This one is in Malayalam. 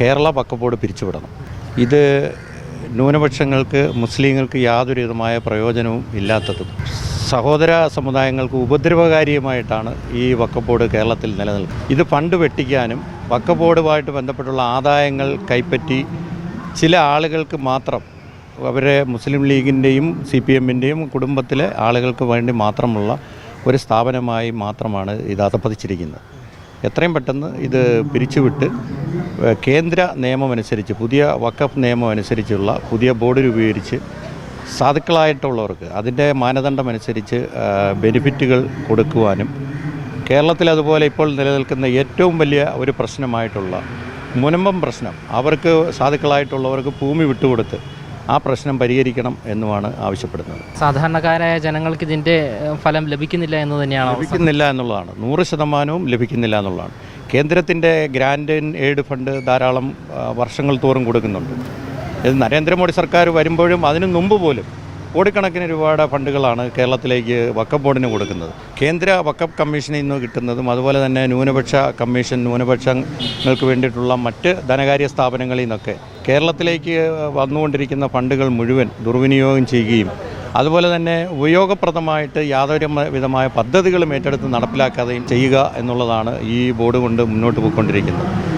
കേരള ബോർഡ് പിരിച്ചുവിടണം. ഇത് ന്യൂനപക്ഷങ്ങൾക്ക് മുസ്ലിങ്ങൾക്ക് യാതൊരുവിധമായ പ്രയോജനവും ഇല്ലാത്തതും. സഹോദര സമുദായങ്ങൾക്ക് ഉപദ്രവകാരിയുമായിട്ടാണ് ഈ വക്കപ്പോട് കേരളത്തിൽ നിലനിൽക്കുന്നത്. ഇത് ഫണ്ട് വെട്ടിക്കാനും വക്കപ്പോടുമായിട്ട് ബന്ധപ്പെട്ടുള്ള ആദായങ്ങൾ കൈപ്പറ്റി ചില ആളുകൾക്ക് മാത്രം അവരെ മുസ്ലിം ലീഗിന്റെയും സി പി എമ്മിന്റെയും കുടുംബത്തിലെ ആളുകൾക്ക് വേണ്ടി മാത്രമുള്ള ഒരു സ്ഥാപനമായി മാത്രമാണ് ഇത് അധപ്പതിച്ചിരിക്കുന്നത് എത്രയും പെട്ടെന്ന് ഇത് പിരിച്ചുവിട്ട് കേന്ദ്ര നിയമമനുസരിച്ച് പുതിയ വക്കഫ് നിയമം അനുസരിച്ചുള്ള പുതിയ ബോർഡ് രൂപീകരിച്ച് സാധുക്കളായിട്ടുള്ളവർക്ക് അതിന്റെ മാനദണ്ഡമനുസരിച്ച് ബെനിഫിറ്റുകൾ കൊടുക്കുവാനും കേരളത്തിൽ അതുപോലെ ഇപ്പോൾ നിലനിൽക്കുന്ന ഏറ്റവും വലിയ ഒരു പ്രശ്നമായിട്ടുള്ള മുനമ്പം പ്രശ്നം അവർക്ക് സാധുക്കളായിട്ടുള്ളവർക്ക് ഭൂമി വിട്ടുകൊടുത്ത് ആ പ്രശ്നം പരിഹരിക്കണം എന്നുമാണ് ആവശ്യപ്പെടുന്നത്. സാധാരണക്കാരായ ജനങ്ങൾക്ക് ഇതിന്റെ ഫലം ലഭിക്കുന്നില്ല എന്ന് തന്നെയാണ് ലഭിക്കുന്നില്ല എന്നുള്ളതാണ്. നൂറ് ശതമാനവും ലഭിക്കുന്നില്ല എന്നുള്ളതാണ്. കേന്ദ്രത്തിന്റെ ഗ്രാൻഡ് എയ്ഡ് ഫണ്ട് ധാരാളം വർഷങ്ങൾ തോറും കൊടുക്കുന്നുണ്ട്. ഇത് നരേന്ദ്രമോദി സർക്കാർ വരുമ്പോഴും അതിനു മുമ്പ് പോലും കോടിക്കണക്കിന് രൂപയുടെ ഫണ്ടുകളാണ് കേരളത്തിലേക്ക് വക്കപ്പ് ബോർഡിന് കൊടുക്കുന്നത്. കേന്ദ്ര വക്കപ്പ് കമ്മീഷനിൽ നിന്ന് കിട്ടുന്നതും അതുപോലെ തന്നെ ന്യൂനപക്ഷ കമ്മീഷൻ ന്യൂനപക്ഷങ്ങൾക്ക് വേണ്ടിയിട്ടുള്ള മറ്റ് ധനകാര്യ സ്ഥാപനങ്ങളിൽ നിന്നൊക്കെ കേരളത്തിലേക്ക് വന്നുകൊണ്ടിരിക്കുന്ന ഫണ്ടുകൾ മുഴുവൻ ദുർവിനിയോഗം ചെയ്യുകയും അതുപോലെ തന്നെ ഉപയോഗപ്രദമായിട്ട് യാതൊരു വിധമായ പദ്ധതികളും ഏറ്റെടുത്ത് നടപ്പിലാക്കാതെയും ചെയ്യുക എന്നുള്ളതാണ് ഈ ബോർഡ് കൊണ്ട് മുന്നോട്ട് പോയിക്കൊണ്ടിരിക്കുന്നത്.